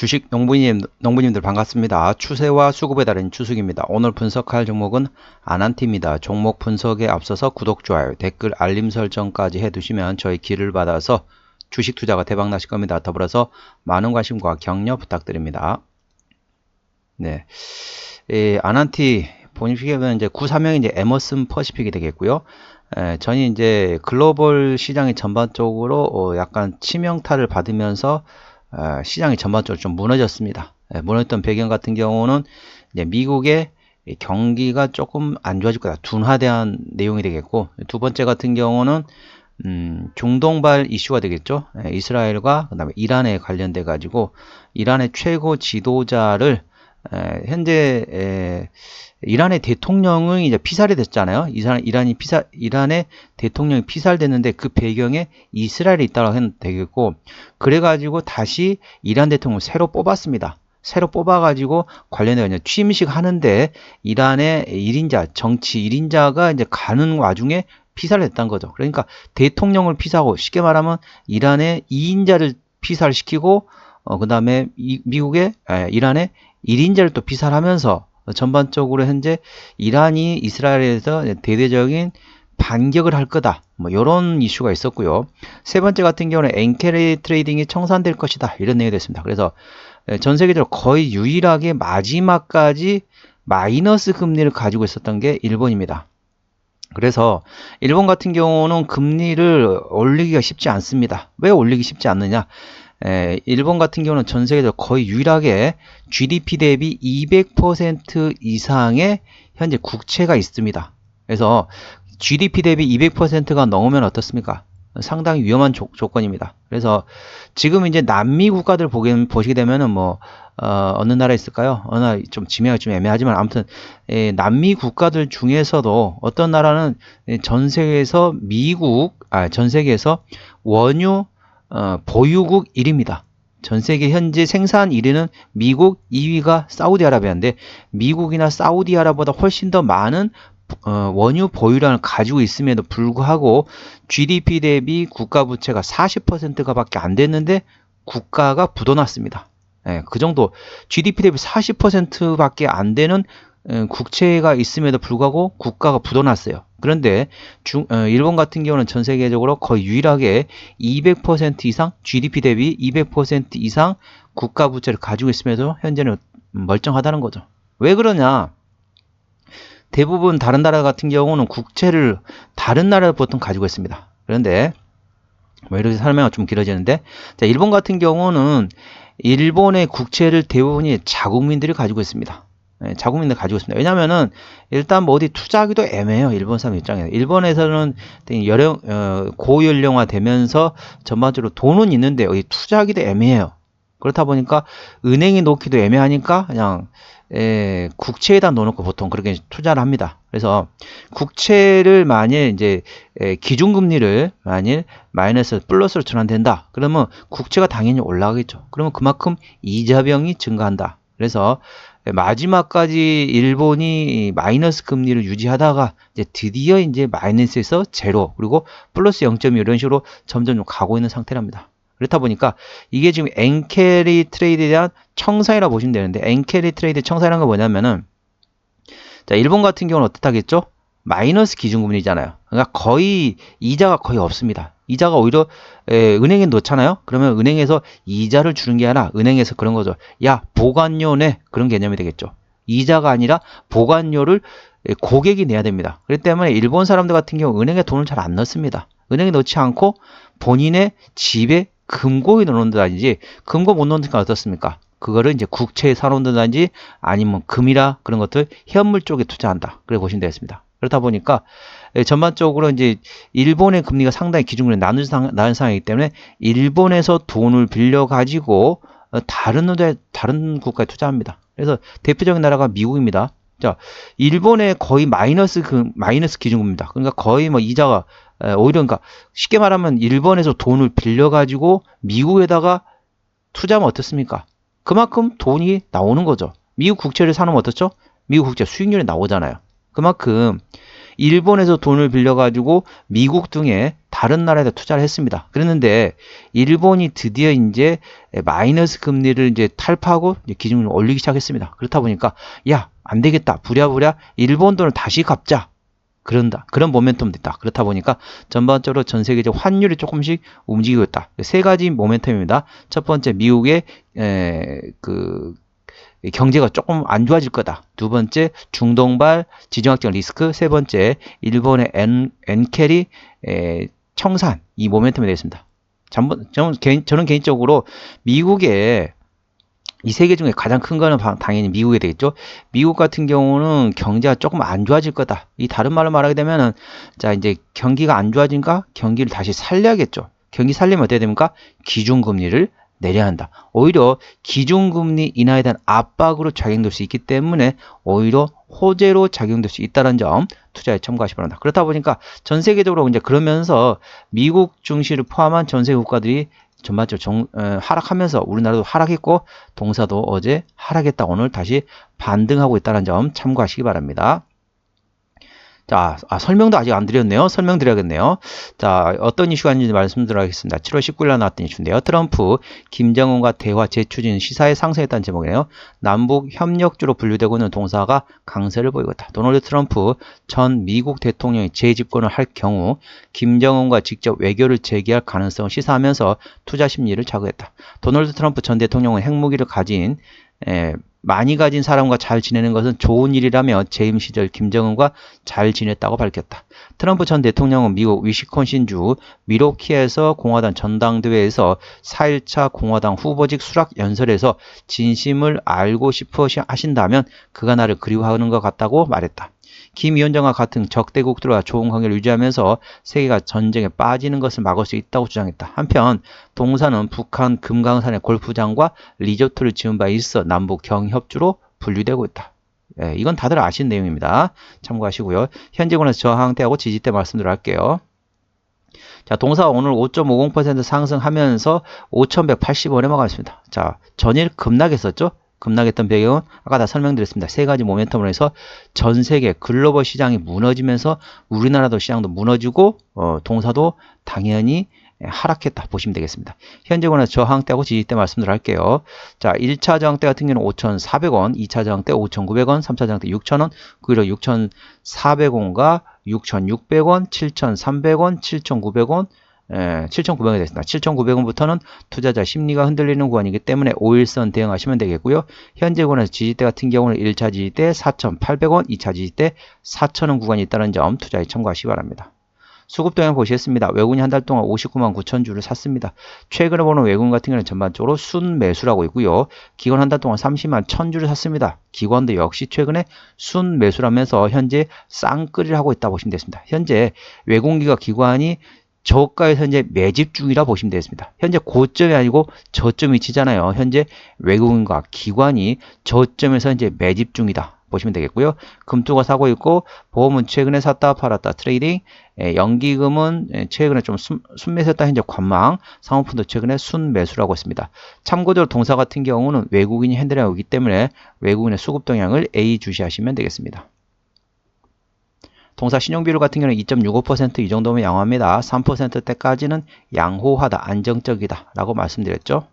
주식 농부님, 농부님들 반갑습니다. 추세와 수급에 따른 추석입니다. 오늘 분석할 종목은 아난티입니다. 종목 분석에 앞서서 구독, 좋아요, 댓글, 알림 설정까지 해두시면 저희 길을 받아서 주식 투자가 대박 나실 겁니다. 더불어서 많은 관심과 격려 부탁드립니다. 네. 이 아난티 보시면 이제 구사명이 이제 에머슨 퍼시픽이 되겠고요. 에, 전이 이제 글로벌 시장이 전반적으로 어, 약간 치명타를 받으면서 어, 시장이 전반적으로 좀 무너졌습니다. 에, 무너졌던 배경 같은 경우는 미국의 경기가 조금 안 좋아질 거다. 둔화대한 내용이 되겠고 두 번째 같은 경우는 음, 중동발 이슈가 되겠죠. 에, 이스라엘과 그다음에 이란에 관련돼 가지고 이란의 최고 지도자를 에, 현재 에, 이란의 대통령이 이제 피살이 됐잖아요. 이란, 이란이 피살, 이란의 대통령이 피살됐는데 그 배경에 이스라엘이 있다고 해도 되겠고, 그래가지고 다시 이란 대통령을 새로 뽑았습니다. 새로 뽑아가지고 관련해 이제 취임식 하는데 이란의 1인자, 정치 1인자가 이제 가는 와중에 피살을 했다는 거죠. 그러니까 대통령을 피사하고 쉽게 말하면 이란의 2인자를 피살시키고 어, 그 다음에 미국의 에, 이란의 1인자를 또 피살하면서 전반적으로 현재 이란이 이스라엘에서 대대적인 반격을 할 거다. 뭐 이런 이슈가 있었고요. 세 번째 같은 경우는 엔케리 트레이딩이 청산될 것이다. 이런 내용이 됐습니다. 그래서 전 세계적으로 거의 유일하게 마지막까지 마이너스 금리를 가지고 있었던 게 일본입니다. 그래서 일본 같은 경우는 금리를 올리기가 쉽지 않습니다. 왜 올리기 쉽지 않느냐? 에, 일본 같은 경우는 전 세계적으로 거의 유일하게 GDP 대비 200% 이상의 현재 국채가 있습니다. 그래서 GDP 대비 200%가 넘으면 어떻습니까? 상당히 위험한 조, 건입니다 그래서 지금 이제 남미 국가들 보게, 보시게 되면은 뭐, 어, 어느 나라 있을까요? 어느 나라 좀 지명이 좀 애매하지만 아무튼, 에, 남미 국가들 중에서도 어떤 나라는 전 세계에서 미국, 아, 전 세계에서 원유 어, 보유국 1위입니다. 전 세계 현재 생산 1위는 미국, 2위가 사우디아라비아인데 미국이나 사우디아라보다 훨씬 더 많은 어, 원유 보유량을 가지고 있음에도 불구하고 GDP 대비 국가 부채가 40%가 밖에 안 됐는데 국가가 부도났습니다. 예, 그 정도 GDP 대비 40% 밖에 안 되는 국채가 있음에도 불구하고 국가가 부도났어요. 그런데 중, 어, 일본 같은 경우는 전 세계적으로 거의 유일하게 200% 이상 GDP 대비 200% 이상 국가 부채를 가지고 있음에도 현재는 멀쩡하다는 거죠. 왜 그러냐? 대부분 다른 나라 같은 경우는 국채를 다른 나라를 보통 가지고 있습니다. 그런데 뭐 이렇게 설명이 좀 길어지는데 자, 일본 같은 경우는 일본의 국채를 대부분이 자국민들이 가지고 있습니다. 예, 자국민들 가지고 있습니다. 왜냐면은 일단 뭐 어디 투자하기도 애매해요. 일본 사람 입장에서. 일본에서는 여령 어, 고연령화 되면서 전반적으로 돈은 있는데 어디 투자하기도 애매해요. 그렇다 보니까 은행에 놓기도 애매하니까 그냥 에, 국채에다 넣어놓고 보통 그렇게 투자를 합니다. 그래서 국채를 만일 이제 에, 기준금리를 만일 마이너스 플러스로 전환된다. 그러면 국채가 당연히 올라가겠죠. 그러면 그만큼 이자병이 증가한다. 그래서 마지막까지 일본이 마이너스 금리를 유지하다가 이제 드디어 이제 마이너스에서 제로 그리고 플러스 0.2 이런 식으로 점점 좀 가고 있는 상태랍니다. 그렇다 보니까 이게 지금 엔캐리 트레이드에 대한 청사이라 고 보시면 되는데 엔캐리 트레이드 청사이라는 건 뭐냐면은 자 일본 같은 경우는 어떻다겠죠? 마이너스 기준금리잖아요. 그러니까 거의 이자가 거의 없습니다. 이자가 오히려 에, 은행에 놓잖아요. 그러면 은행에서 이자를 주는 게 아니라 은행에서 그런 거죠. 야 보관료 내 그런 개념이 되겠죠. 이자가 아니라 보관료를 고객이 내야 됩니다. 그렇기 때문에 일본 사람들 같은 경우 은행에 돈을 잘 안 넣습니다. 은행에 넣지 않고 본인의 집에 금고에 넣는다든지 금고 못 넣으니까 어떻습니까? 그거를 이제 국채에 사놓는다든지 아니면 금이라 그런 것들 현물 쪽에 투자한다. 그래 보시면 되겠습니다. 그렇다 보니까 예, 전반적으로 이제 일본의 금리가 상당히 기준금리 나눈 상, 나은 상황이기 때문에 일본에서 돈을 빌려 가지고 어, 다른 데 다른 국가에 투자합니다. 그래서 대표적인 나라가 미국입니다. 자, 일본의 거의 마이너스 그 마이너스 기준금리입니다. 그러니까 거의 뭐 이자가 오히려 그러니까 쉽게 말하면 일본에서 돈을 빌려 가지고 미국에다가 투자하면 어떻습니까? 그만큼 돈이 나오는 거죠. 미국 국채를 사놓으면 어떻죠? 미국 국채 수익률이 나오잖아요. 그만큼 일본에서 돈을 빌려가지고 미국 등의 다른 나라에다 투자를 했습니다. 그랬는데 일본이 드디어 이제 마이너스 금리를 이제 탈파하고 기준을 올리기 시작했습니다. 그렇다 보니까 야, 안 되겠다. 부랴부랴 일본 돈을 다시 갚자. 그런다. 그런 모멘텀도 있다. 그렇다 보니까 전반적으로 전 세계적 환율이 조금씩 움직이고 있다. 세 가지 모멘텀입니다. 첫 번째 미국의 에, 그 경제가 조금 안 좋아질 거다. 두 번째 중동발 지정학적 리스크. 세 번째 일본의 엔, 에, 청산 이 모멘텀이 되겠습니다. 저는, 저는 개인적으로 미국의 이 세 개 중에 가장 큰 거는 당연히 미국이 되겠죠. 미국 같은 경우는 경제가 조금 안 좋아질 거다. 이 다른 말로 말하게 되면은 자 이제 경기가 안 좋아진가 경기를 다시 살려야겠죠. 경기 살리면 어떻게 됩니까? 기준금리를 내려야 한다. 오히려 기준금리 인하에 대한 압박으로 작용될 수 있기 때문에 오히려 호재로 작용될 수 있다는 점 투자에 첨가하시 기 바랍니다. 그렇다 보니까 전 세계적으로 이제 그러면서 미국 증시를 포함한 전 세계 국가들이 전반적으로 정, 어, 하락하면서 우리나라도 하락했고 동사도 어제 하락했다 오늘 다시 반등하고 있다는 점 참고하시기 바랍니다. 자, 아, 설명도 아직 안 드렸네요. 설명드려야겠네요. 자, 어떤 이슈가 있는지 말씀드리겠습니다. 7월 19일 날 나왔던 이슈인데요. 트럼프, 김정은과 대화 재추진 시사에 상승했다는 제목이네요. 남북 협력주로 분류되고 있는 동사가 강세를 보이고 있다. 도널드 트럼프 전 미국 대통령이 재집권을 할 경우 김정은과 직접 외교를 재개할 가능성을 시사하면서 투자 심리를 자극했다. 도널드 트럼프 전 대통령은 핵무기를 가진 에, 많이 가진 사람과 잘 지내는 것은 좋은 일이라며 재임 시절 김정은과 잘 지냈다고 밝혔다. 트럼프 전 대통령은 미국 위시콘신주 미로키에서 공화당 전당대회에서 4일차 공화당 후보직 수락 연설에서 진심을 알고 싶어 하신다면 그가 나를 그리워하는 것 같다고 말했다. 김 위원장과 같은 적대국들과 좋은 관계를 유지하면서 세계가 전쟁에 빠지는 것을 막을 수 있다고 주장했다. 한편 동사는 북한 금강산의 골프장과 리조트를 지은 바 있어 남북 경협주로 분류되고 있다. 예, 이건 다들 아시는 내용입니다. 참고하시고요. 현재 권에서 저항대하고 지지대 말씀드려 할게요. 자, 동사 오늘 5.50% 상승하면서 5,180원에 막았습니다. 자, 전일 급락했었죠? 급락했던 배경은 아까 다 설명드렸습니다. 세 가지 모멘텀으로 해서 전 세계 글로벌 시장이 무너지면서 우리나라도 시장도 무너지고 어, 동사도 당연히 하락했다 보시면 되겠습니다. 현재 권에서 저항대하고 지지대 말씀드려 할게요. 자, 1차 저항대 같은 경우는 5,400원, 2차 저항대 5,900원, 3차 저항대 6,000원, 그리고 6,400원과 6,600원, 7,300원, 7,900원, 7,900원이 됐습니다. 7,900원부터는 투자자 심리가 흔들리는 구간이기 때문에 5일선 대응하시면 되겠고요. 현재 구간에서 지지대 같은 경우는 1차 지지대 4,800원, 2차 지지대 4,000원 구간이 있다는 점 투자에 참고하시기 바랍니다. 수급 동향 보시겠습니다. 외국인이 한 달 동안 59만 9천 주를 샀습니다. 최근에 보는 외국인 같은 경우는 전반적으로 순 매수라고 있고요. 기관 한 달 동안 30만 1천 주를 샀습니다. 기관도 역시 최근에 순 매수라면서 현재 쌍끌이를 하고 있다 보시면 되겠습니다. 현재 외국인과 기관이 저가에서 현재 매집 중이라 보시면 되겠습니다. 현재 고점이 아니고 저점 위치잖아요. 현재 외국인과 기관이 저점에서 현재 매집 중이다. 보시면 되겠고요. 금투가 사고 있고 보험은 최근에 샀다 팔았다 트레이딩 예, 연기금은 예, 최근에 좀 순, 순매수했다 현재 관망 상호품도 최근에 순매수라고 했습니다. 참고적으로 동사 같은 경우는 외국인이 핸들하고 있기 때문에 외국인의 수급 동향을 A 주시하시면 되겠습니다. 동사 신용비율 같은 경우는 2.65%이 정도면 양호합니다. 3%대까지는 양호하다, 안정적이다 라고 말씀드렸죠.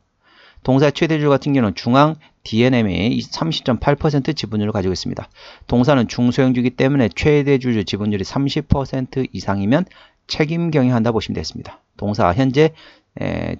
동사의 최대주주 같은 경우는 중앙 DNM이 30.8% 지분율을 가지고 있습니다. 동사는 중소형주기 때문에 최대주주 지분율이 30% 이상이면 책임 경영한다 보시면 되겠습니다. 동사 현재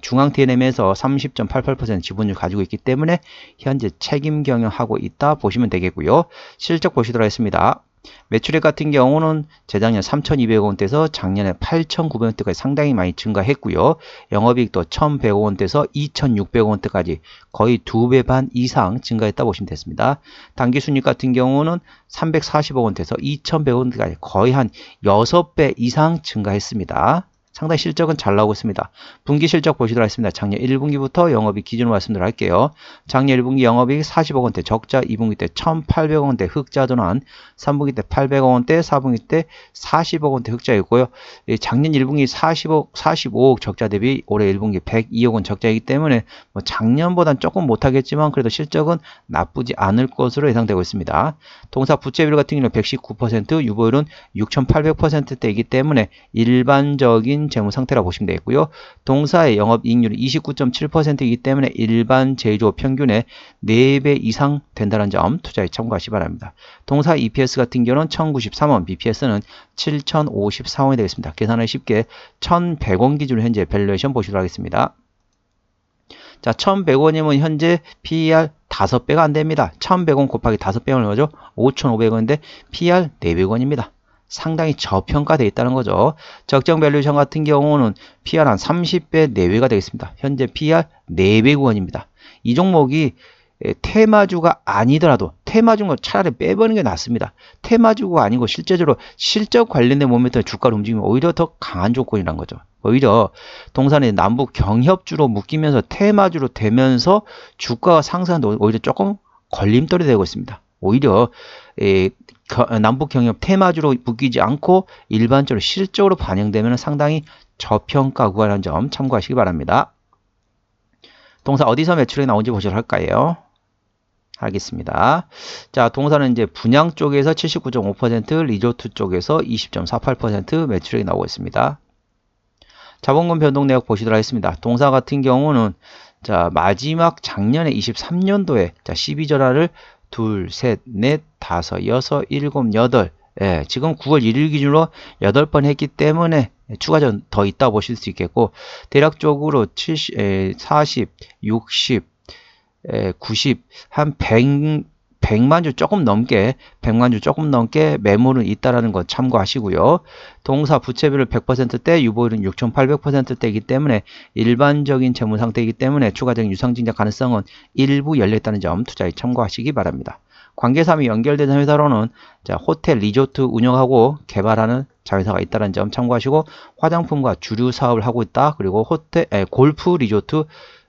중앙 DNM에서 30.88% 지분율 가지고 있기 때문에 현재 책임 경영하고 있다 보시면 되겠고요. 실적 보시도록 하겠습니다. 매출액 같은 경우는 재작년 3,200원대에서 작년에 8,900원대까지 상당히 많이 증가했고요. 영업이익도 1,100원대에서 2,600원대까지 거의 두 배 반 이상 증가했다 보시면 됐습니다. 단기 순익 같은 경우는 340원대에서 2,100원대까지 거의 한 6배 이상 증가했습니다. 상당히 실적은 잘 나오고 있습니다. 분기 실적 보시도록 하겠습니다. 작년 1분기부터 영업이익 기준으로 말씀드릴게요. 작년 1분기 영업이익 40억 원대 적자, 2분기 때 1,800억 원대 흑자 전환, 3분기 때 800억 원대, 4분기 때 40억 원대 흑자였고요. 작년 1분기 40억, 45억 적자 대비 올해 1분기 102억 원 적자이기 때문에 뭐 작년보단 조금 못하겠지만 그래도 실적은 나쁘지 않을 것으로 예상되고 있습니다. 동사 부채비율 같은 경우는 119%, 유보율은 6,800%대이기 때문에 일반적인 재무 상태라고 보시면 되겠고요. 동사의 영업이익률은 29.7%이기 때문에 일반 제조 평균의 4배 이상 된다는 점 투자에 참고하시 기 바랍니다. 동사 EPS 같은 경우는 1093원, BPS는 7054원이 되겠습니다. 계산을 쉽게 1100원 기준으로 현재 밸류에이션 보시도록 하겠습니다. 자, 1100원이면 현재 PER 5배가 안 됩니다. 1100원 곱하기 5배가 얼마죠? 5500원인데 PER 400원입니다. 상당히 저평가되어 있다는 거죠. 적정 밸류션 같은 경우는 PR 한 30배 내외가 되겠습니다. 현재 PR 4배 구원입니다. 이 종목이 테마주가 아니더라도 테마주는 차라리 빼버리는 게 낫습니다. 테마주가 아니고 실제적으로 실적 관련된 모멘텀 주가를 움직이면 오히려 더 강한 조건이란 거죠. 오히려 동산의 남북 경협주로 묶이면서 테마주로 되면서 주가가 상승하는데 오히려 조금 걸림돌이 되고 있습니다. 오히려 에, 남북 경협 테마주로 묶이지 않고 일반적으로 실적으로 반영되면 상당히 저평가 구간이라는 점 참고하시기 바랍니다. 동사 어디서 매출이 나온지 보시도록 할까요? 하겠습니다. 자, 동사는 이제 분양 쪽에서 79.5%, 리조트 쪽에서 20.48% 매출액이 나오고 있습니다. 자본금 변동 내역 보시도록 하겠습니다. 동사 같은 경우는 자, 마지막 작년에 23년도에 자, 12절하를 둘, 셋, 넷, 다섯, 여섯, 일곱, 여덟. 예, 지금 9월 1일 기준으로 8번 했기 때문에 추가전 더 있다 보실 수 있겠고 대략적으로 70, 에, 40, 60, 에, 90, 한 100, 100만 주 조금 넘게 100만 주 조금 넘게 매물은 있다라는 거 참고하시고요. 동사 부채비율 100%대 유보율은 6,800%대이기 때문에 일반적인 재무 상태이기 때문에 추가적인 유상증자 가능성은 일부 열렸다는 점 투자에 참고하시기 바랍니다. 관계사이 연결된 회사로는 자, 호텔 리조트 운영하고 개발하는 자회사가 있다는 점 참고하시고 화장품과 주류 사업을 하고 있다. 그리고 호텔 에, 골프 리조트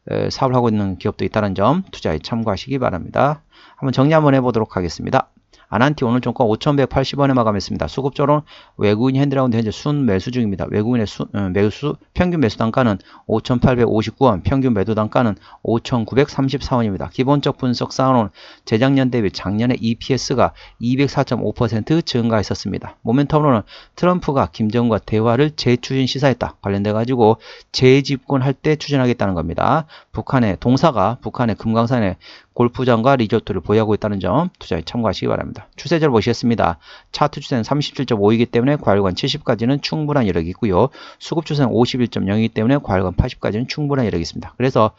에, 사업을 하고 있는 기업도 있다는 점 투자에 참고하시기 바랍니다. 한번 정리 한번 해보도록 하겠습니다. 아난티 오늘 종가 5,180원에 마감했습니다. 수급적으로는 외국인 핸드라운드 현재 순 매수 중입니다. 외국인의 수, 어, 매수 평균 매수 단가는 5,859원, 평균 매도 단가는 5,934원입니다. 기본적 분석 사항은 재작년 대비 작년에 EPS가 204.5% 증가했었습니다. 모멘텀으로는 트럼프가 김정은과 대화를 재추진 시사했다. 관련돼 가지고 재집권할 때 추진하겠다는 겁니다. 북한의 동사가 북한의 금강산에 골프장과 리조트를 보유하고 있다는 점 투자에 참고하시기 바랍니다. 추세절 보시겠습니다. 차트 추세는 37.5이기 때문에 과열관 70까지는 충분한 여력이 있고요. 수급 추세는 51.0이기 때문에 과열관 80까지는 충분한 여력이 있습니다. 그래서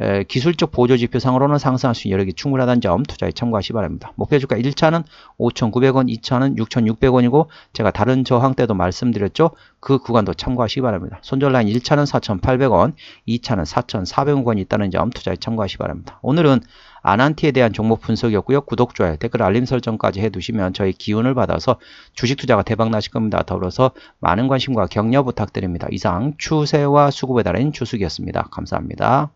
에, 기술적 보조 지표상으로는 상승할 수 있는 여력이 충분하다는 점 투자에 참고하시기 바랍니다. 목표 주가 1차는 5,900원, 2차는 6,600원이고 제가 다른 저항 때도 말씀드렸죠. 그 구간도 참고하시기 바랍니다. 손절 라인 1차는 4,800원, 2차는 4,400원이 있다는 점 투자에 참고하시기 바랍니다. 오늘은 아난티에 대한 종목 분석이었고요. 구독, 좋아요, 댓글 알림 설정까지 해두시면 저희 기운을 받아서 주식 투자가 대박 나실 겁니다. 더불어서 많은 관심과 격려 부탁드립니다. 이상 추세와 수급에 달인 주숙이었습니다. 감사합니다.